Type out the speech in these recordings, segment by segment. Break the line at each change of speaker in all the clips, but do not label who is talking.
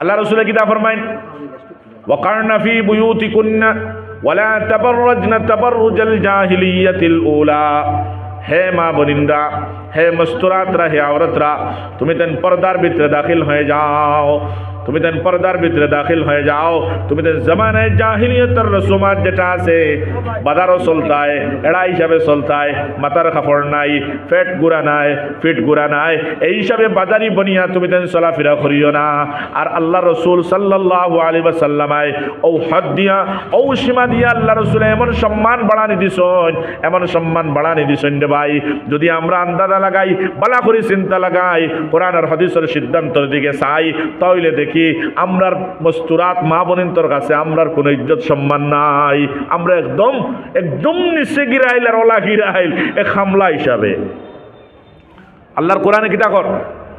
আল্লাহ রসুল কিতা ফরমাইন ওয়াকারনা ফি বুয়ুতিকুন্না ওয়ালা তাবাররাজনা তাবাররুজাল জাহিলিয়াতিল উলা। হে মা বনিন্দা, হে মস্তুরাতরা, হে আওরতরা, তুমি তেন পর্দার ভিতরে দাখিল হয়ে যাও। তুমি তেন পর্দার ভিতরে দাখিল হয়ে যাও। তুমি তেন জমানায় জাহিলিয়তের রসুমাত যেটা আছে, বাজারও চলতায়, এড়া হিসাবে চলতায়, মাথার কাপড় নাই ফেট গুড়া নাই ফিট গুড়া নাই, এই হিসাবে বাজারি বনিয়া তুমি তেন চলাফেরা করিও না। আর আল্লাহ রসুল সাল্লাহ আলী সাল্লামায় ও হদ দিয়া ও সীমা দিয়া আল্লাহ রসুল এমন সম্মান বাড়ানি দিছন এমন সম্মান বাড়ানি দিছন রে ভাই। যদি আমরা আন্দাজা লাগাই, বালা করে চিন্তা লাগাই কোরআন আর হদিসের সিদ্ধান্তর দিকে চাই, তাহলে দেখি আমরার মস্তুরাত মা বোনিন্তর কাছে আমরার কোনো ইজ্জত সম্মান নাই। আমরা একদম একদম নিচে গিরাইল আর ওলা গিরাইল এক হামলা হিসাবে। আল্লাহর কোরআনে কিতা কর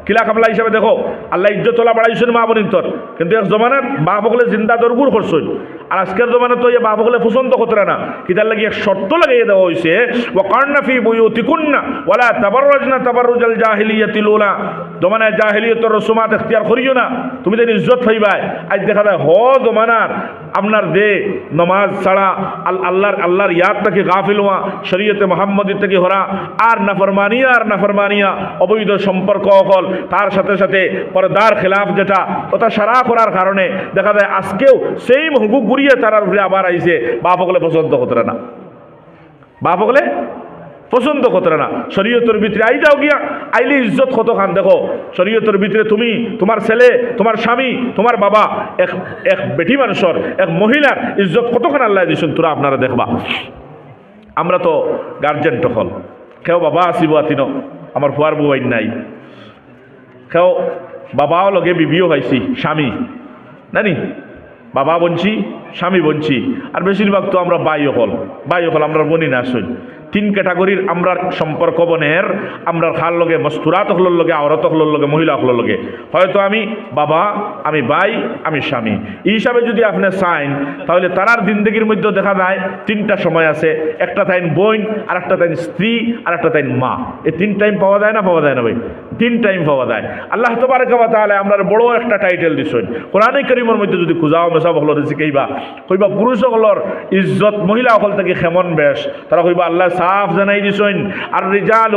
কিলা খামলা হিসাবে দেখো? আল্লাহ ইজ্জত তোলা বাড়াইছেন মা বোনিন্তর। কিন্তু এক জমানার মা বকলে জিন্দা দরগুর করছেন। আর আজকের জমানে তো এই হকলে পছন্দ করতে না। কিতার লাগি এক শর্ত লাগিয়ে দেওয়া হয়েছে ও কর্ণাফি বুয়ুতিকুন্না ওয়ালা তাবাররাজনা তাবাররুজাল জাহিলিয়াতিল উলা জমানায় জাহিলিয়তর রসুমাত এখতিয়ার করিও না। তুমি তো ইজ্জত পাইবাই, আজ দেখা যায়, হ জমানার, আপনার দে নমাজ ছাড়া আল আল্লাহর আল্লাহর ইয়াদ থেকে গাফিল হওয়া, শরীয়তে মোহাম্মদী থেকে হরা, আর নাফরমানিয়া আর নাফরমানিয়া অবৈধ সম্পর্ক অকল। তার সাথে সাথে পর্দার খেলাফ যেটা, ওটা সারা করার কারণে দেখা যায়, আজকেও সেই হুকুক ঘুরিয়ে তারার উপরে আবার বাপ হকলে পছন্দ হতো না। বাপ হকলে পছন্দ করতে না। শরীয়তের ভিতরে আই যাও গিয়া, আইলে ইজ্জত কত খান দেখো? শরীয়তের ভিতরে তুমি, তোমার ছেলে, তোমার স্বামী, তোমার বাবা, এক এক বেটি মানুষের, এক মহিলার ইজ্জত কতখান আল্লাহ দিয়েছেন, তোরা আপনারা দেখবা। আমরা তো গার্জেন টকল কেউ বাবা আসিব আতিন, আমার ফুয়ার বউ নাই। কেউ বাবাও লগে বিবিও পাইছি স্বামী। নানি? বাবা বঞ্চি স্বামী বঞ্চি আর বেশিরভাগ তো আমরা বাই হল বাই হল আমরা বনি না আসুন তিন ক্যাটাগরির আমরা সম্পর্ক বনের আমরা খার লগে, মস্তুরাত হলোর লগে, আওরত হলোর লগে, মহিলা হলোর লগে। হয়তো আমি বাবা, আমি বাই আমি স্বামী। এই হিসাবে যদি আপনি চাইন, তাহলে তারার জিন্দগির মধ্যে দেখা যায় তিনটা সময় আছে। একটা তাইন বোন আর একটা তাইন স্ত্রী আর একটা তাইন মা। এই তিন টাইম পাওয়া যায় না, পাওয়া যায় না ভাই? তিন টাইম পাওয়া যায়। আল্লাহ তোবার কাবা তাহলে আমরা বড় একটা টাইটেল দিছই কোরআনে করিমের মধ্যে যদি খুঁজাও মেসা হলর শিখাইবা কইবা পুরুষ সকলর ইজ্জত, মহিলা সকল থেকে খেমন বেশ। তারা কইবা আল্লাহ সাফ জানাই দিছইন আর রিজাল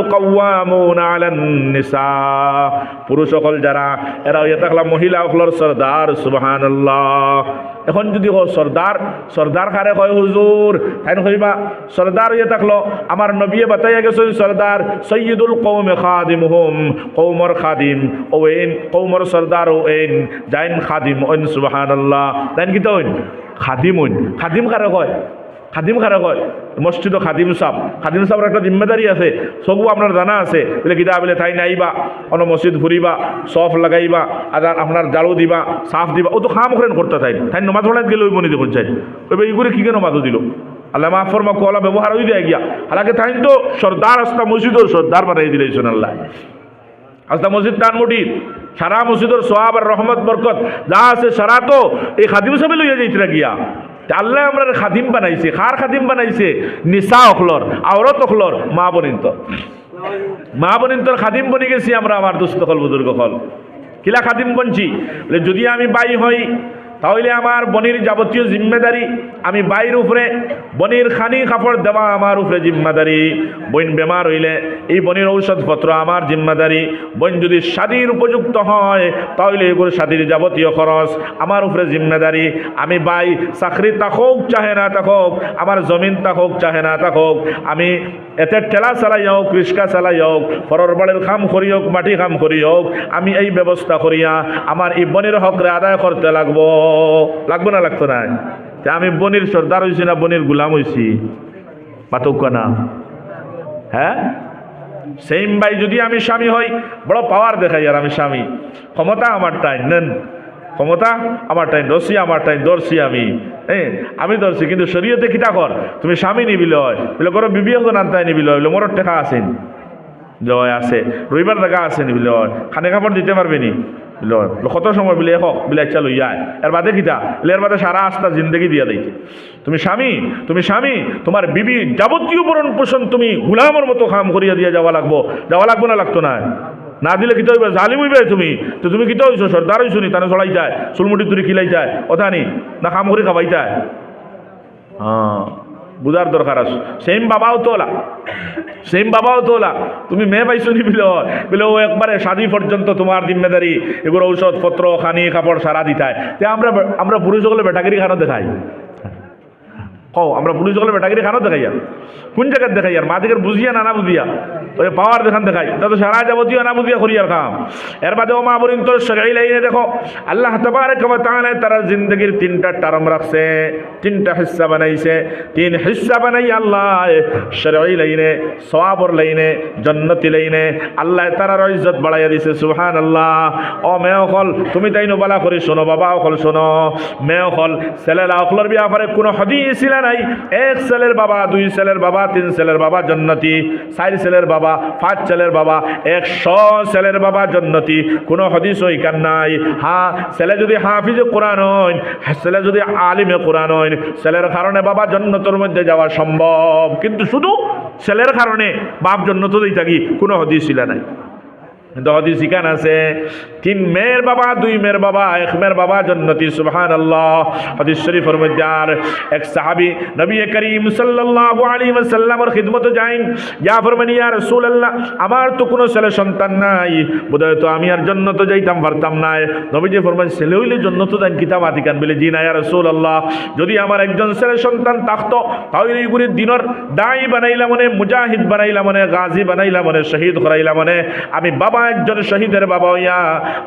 নিসা। পুরুষ সকল যারা, এরা হইয়া থাকলা মহিলা সকলর সর্দার, সুবহানাল্লাহ। এখন যদি হো সর্দার সর্দার খারে কয় হুজুর? তাই কইবা, সর্দার হইয়া থাকল, আমার নবিয়ে বাতাইয়া গেছেন সর্দার সৈয়দুল কৌমে খাদিমহুম কৌমর খাদিম ও এন কৌমর সর্দার ও এন জাইন খাদিম ওইন সুবহানাল্লাহ। তাইন কি তো খাদিম ওইন খাদিম কারে কয়? খাদিম কারে কয় মসজিদ খাদিম সাহ খাদিম সাহেবের একটা জিম্মেদারি আছে সবু আপনার জানা আছে, বলে কিতা বলে তাই নাইবা, অন মসজিদ ঘুরিবা সফ লাগাইবা আর আপনার জাড়ু দিবা সাফ দিবা ও তো খাম করেন করতে চাই তাই নমাজ পড়াই গেলে ওই মনে দেখুন চাই ওই এইগুলো কি কেন মাদু দিল? আল্লাহ মাফ ফরমা কলা ব্যবহার হয়ে যায় গিয়া। হালাকে তাই তো সর্দার আস্তা মসজিদর সর্দার বানাই দিলেছেন আল্লাহ। আস্তা মসজিদ টান মুটির সারা মসজিদর সোহাব আর রহমত বরকত যা আছে সারা তো এই খাদিম সাহেব লইয়া যাইতরা গিয়া। আল্লাহ আমরা খাদিম বানাইছে। খার খাদিম বানাইছে? নিশা অখলর আওরত অখলর মা বনিন্ত। মা বনিন্তর খাদিম বনি গেছি আমরা, আমার দুস্থ হল বুজুর্গ কিলা। খাদিম বনছি? যদি আমি বাই হই তাহলে আমার বনির যাবতীয় জিম্মেদারি আমি বাইর উপরে, বনির খানি কাপড় দেওয়া আমার উপরে জিম্মাদারি। বইন বেমার হইলে এই বনির ঔষধপত্র আমার জিম্মাদারি। বইন যদি স্বাদীর উপযুক্ত হয়, তাহলে এগুলো স্বাদীর যাবতীয় খরচ আমার উপরে জিম্মেদারি। আমি বাই, চাকরি তাকক, চাহে না তাকক, আমার জমিন তাকক, চাহে না তাকক, আমি এতে ঠেলা চালাই হোক রিক্সা চালাই হোক, ফরর বাড়ির কাম করি হোক, মাটি কাম করি হোক, আমি এই ব্যবস্থা করিয়া আমার এই বনির হকরে আদায় করতে লাগবো। লাগবো না, লাগতো না আমি বনির সর্দার হয়েছি না, বনির গুলাম হয়েছি পাতক্য না? হ্যাঁ? সেম ভাই, যদি আমি স্বামী হই, বড় পাওয়ার দেখাই আর আমি স্বামী। ক্ষমতা আমার টাইম নেন। ক্ষমতা আমার টাইম দর্শি আমার টাইম দর্শি আমি। হ্যাঁ আমি দর্শি, কিন্তু শরীয়তে কিতা কর? তুমি স্বামী নিবিল হয়। বলে করো বিবি এখন আনতাই নিবিল হয়। বলে মোর টেকা আছেন। লয় আছে। রবিবার দেখা আছে নি বলে হয়। খানে কাপড় দিতে পারবে নি? কত সময় বলে হোক বলে আচ্ছা লইয়া। এর বাদে কিতা? বলে এর বাদে সারা আস্তা জিন্দগি দিয়া দিয়েছে তুমি স্বামী তুমি স্বামী তোমার বিবি যাবতীয় পরণ পোষণ তুমি গুলামের মতো কাম করিয়া দিয়ে যাওয়া লাগবো। যাওয়া লাগবো না লাগতো না না দিলে কিতা হইবে? জালিম হইবে তুমি। তো তুমি কিতা হইছো সর্দার হইছো নি? তানে চড়াই যায়। চুলমুটি তুরি খিলাই যায়। ওথা নি না কাম করে খাবাই যায়। হ্যাঁ বুঝার দরকার আছে। সেম বাবাও তোলা সেম বাবাও তোলা তুমি মেয়ে পাইছো নি বিলে? বিল ও একবারে শাদি পর্যন্ত তোমার জিম্মেদারি এগুলো ঔষধ পত্র খানি কাপড় সারা দিতায় তে আমরা আমরা পুরুষ হলে বেটাগিরি খানো দেখাই। কও, আমরা পুলিশ হলে বেটাগিরি খানো দেখাইয়া কোন জায়গায় দেখাইয়ার আর মাদিকের বুঝিয়া না না বুঝিয়া ওই পাওয়ার দেখান দেখাই। তা তো সারা যাবতীয় না বুঝিয়া করি আর কাম এর বাদে ও মা বলিন তোর সরাই লাইনে দেখো, আল্লাহ ওয়া তাআলা তারা জিন্দগির তিনটা টার্ম রাখছে। তিনটা হিস্সা বানাইছে। তিন হিস্সা বানাই আল্লাহ সরাই লাইনে, সওয়াবর লাইনে, জন্নতি লাইনে, আল্লাহ তারার ইজ্জত বাড়াইয়া দিছে সুহান আল্লাহ ও মেয় হল তুমি তাই নবালা করে শোনো, বাবা হল শোনো। মেয় হল ছেলেরা অখলর ব্যাপারে কোনো হদিস ছিল নাই। এক ছেলের বাবা, দুই ছেলের বাবা, তিন ছেলের বাবা, জন্নতি। চার ছেলের বাবা পাঁচ ছেলের বাবা, একশো ছেলের বাবা জন্নতি। কোনো হদিস ওইখান নাই। হা, ছেলে যদি হাফিজে কোরআন হইন, ছেলে যদি আলিমে কোরআন হইন, ছেলের কারণে বাবা জন্নতর মধ্যে যাওয়া সম্ভব। কিন্তু শুধু ছেলের কারণে বাপ জন্নত দিই থাকি, কোনো হদিস ছিল নাই। হদিস ইকান আছে, তিন বাবা, দুই বাবা বাবা যাইন আমার তো কোনো ছেলে সন্তান নাই, বোধহয় তো আমি আর জন্নত যাইতাম, পারতাম না। নবীজি ফরমান ছেলে হইলে জন্নত দেন, কিতাব আতিকান বলে, জি যদি আমার একজন ছেলে সন্তান থাকতো, তাহলে এইগুলি দিনর দাই বানাইলা মনে, মুজাহিদ বানাইলা মনে, গাজী বানাইলা মনে, শহীদ করাইলা মনে, আমি বাবা একজন শহীদের বাবা হইয়া,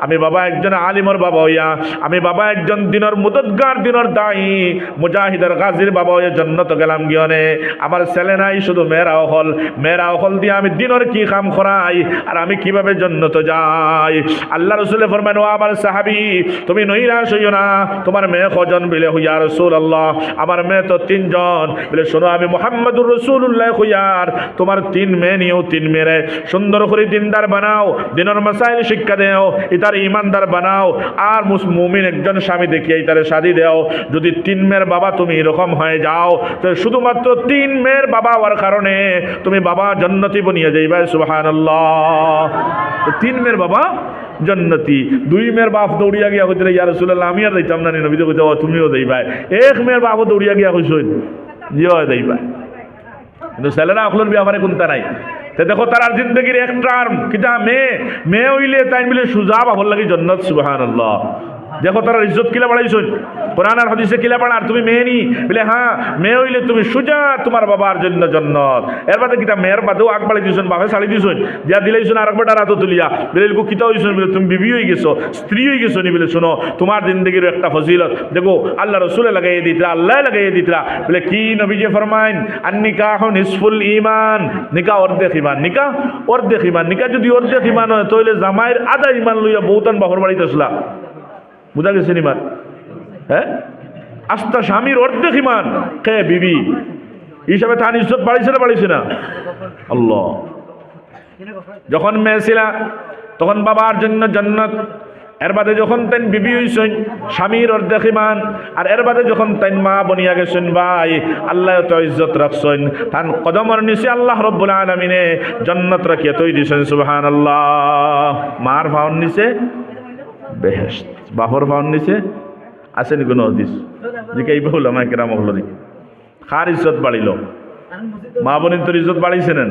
আমি বাবা একজন আলিমর বাবা হইয়া, আমি বাবা একজন দিনর মুদতগার, দিনর দায়ী, মুজাহিদের গাজীর বাবা হইয়া জন্নত গেলাম গিয়নে। আমার ছেলে নাই, শুধু মেয়েরাও হল মেয়েরাও হল দিয়ে আমি দিনর কি কাম করাই আর আমি কীভাবে জন্নত যাই? আল্লাহ রসুলে ফরমান ও আমার সাহাবি, তুমি নৈরাশ হইও না। তোমার মেয়ে কজন বিলে হইয়া রসুল আল্লাহ আমার মেয়ে তো তিনজন। বলে, শোনো, আমি মোহাম্মদুর রসুল্লাহ হইয়ার। তোমার তিন মেয়ে নিয়েও তিন মেয়ে সুন্দর করে দিনদার বানাও। দিনের মাসাইল শিক্ষা দেও, ইতার ইমানদার বানাও, আর মুস- মুমিন একজন স্বামী দেখিয়ে ইতারে শাদি দেও। যদি তিন মেয়ের বাবা তুমি এরকম হয়ে যাও, তো শুধুমাত্র তিন মেয়ের বাবা হওয়ার কারণে তুমি বাবা জন্নতি বনিয়ে যাইবা সুবাহান তিন মেয়ের বাবা জন্নতি, দুই মেয়ের বাপ দৌড়িয়া গিয়া কইতে ইয়া রসুল্লাহ আমি আর যাইতাম না নবী, তো কইতে তুমিও যাইবা এক মেয়ের বাপ দৌড়িয়া গিয়া কইসইন জিও যাইবা কিন্তু ছেলেরা অখলোর ব্যাপারে কোনটা নাই। তে দেখো তার জিন্দগির এক টার্ম কিতা মেয়ে মেয়ে হইলে তাই মিলে সুজা বাহর লাগে জন্নত সুবাহান আল্লাহ দেখো তার ইজ্জত কিলা বাড়াইছুন কোরআন আর হদিসে কিলা বাড়া, আর তুমি মেয়ে নি বলে হ্যাঁ মেয়ে হইলে তুমি সুজা, তোমার বাবার জন্য জন্নত। এর বাদে কিতা মেয়ের বাদেও আগ বাড়ি দিছুন বাপে শাড়ি দিছুন দিয়া দিলাইছুন আর একবার রাত তুলিয়া। বলে এরকম কিতা হইছুন? বলে, তুমি বিবি হয়ে গেছো, স্ত্রী হয়ে গেছো নি বলে, শোনো, তোমার জিন্দগির একটা ফজিলত। দেখো, আল্লাহ রসুলে লাগাইয়ে দিতরা, আল্লাহ লাগাইয়ে দিতরা। বলে, কি নবীজি ফরমাইন? আর নিকাহ নিসফুল ইমান নিকা অর্ধেক ইমান নিকা অর্ধেক ইমান নিকা যদি অর্ধেক ইমান হয়, তাহলে জামাইয়ের আধা ইমান লইয়া বহুতান বাহর বাড়িতে আসলা। বুঝা গেছে ইমান হ্যাঁ? আস্তা স্বামীর অর্ধেক ইমান। কে, বিবি? হিসাবে তার ইজ্জত বাড়িছে না বাড়িছে না? আল্লাহ। যখন মেয়ে ছিলা, তখন বাবার জন্য জান্নাত। এর বাদে যখন তাই বিবি হইছেন, স্বামীর অর্ধেক ইমান। আর এর বাদে যখন তাই মা বনিয়া গেছেন, ভাই, আল্লাহ তো ইজ্জত রাখছেন। তান কদমর নিচে আল্লাহ রব্বুল আলমিনে জন্নত রাখিয়া তৈ দিছেন আল্লাহ মার ভাওন নিচে বেহেস্ত বাপর ভাওন নিচে আসেনি কোনো হদিস জিকে এই বহুল আমার কেরাম হলো দেখি খার ইজ্জত বাড়িল মা বোনের তোর ইজ্জত বাড়িছে নেন?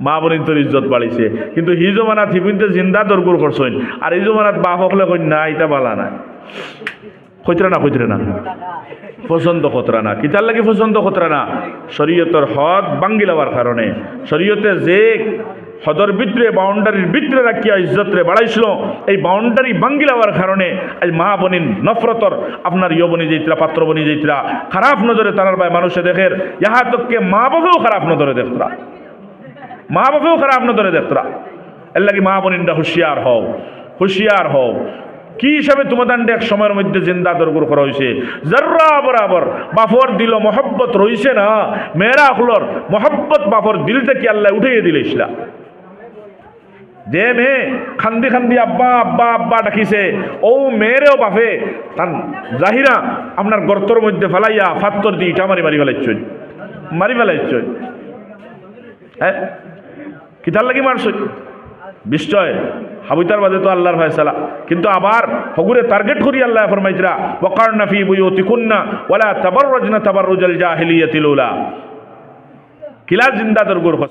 মা বোনের তোর ইজ্জত বাড়িছে কিন্তু হি জমানাত হিবিনতে জিন্দা দরগুর করছেন আর এই জমানাত বাপ হকলে কই না এটা বালা না। কইতরা না কইতরা না পছন্দ খতরা না কিতার লাগি পছন্দ খতরা না শরীয়তর হদ বাঙ্গি লওয়ার কারণে শরীয়তে যে হদর ভিতরে বাউন্ডারির ভিতরে রাখিয়া ইজ্জতরে বাড়াইছিল। এই বাউন্ডারি বাঙ্গি লওয়ার কারণে আজ মা বনিন নফরতর আপনার ইয় বনি যাইতরা পাত্র বনি যাইতরা খারাপ নজরে তারার ভাই মানুষে দেখের ইহা তোকে মা বাবেও খারাপ নজরে দেখতরা। মা বাবেও খারাপ নজরে দেখতরা। এর লাগি মা বনিনটা হুঁশিয়ার হও হুঁশিয়ার হও। কি হিসাবে তোমাদের এক সময়ের মধ্যে জিন্দা দরগুর করা হয়েছে জর্রা বরাবর বাফর দিল, মহব্বত রইছে না, মেয়েরা হলর মহব্বত বাফর দিল থেকে আল্লাহ উঠিয়ে দিল যে মেয়ে খান্দি খান্দি আব্বা আব্বা আব্বা ডাকিছে। ও মেয়েরেও বাপে তার জাহিরা, আপনার গর্তর মধ্যে ফেলাইয়া ফাত্তর দিয়ে ইটা মারি মারি ফেলাইছই মারি ফেলাইছই হ্যাঁ? কিতার লাগি মারছই নিশ্চয় হাবুতার বাদে তো আল্লাহর ফয়সালা। কিন্তু আবার হগুরে টার্গেট করি আল্লাহ ফরমাইতরা ওয়াকার নাফি বুয়ুতিকুন্না ওয়ালা তাবাররাজনা তাবাররুজাল জাহিলিয়াতিল উলা কিলা জিন্দা দরগুর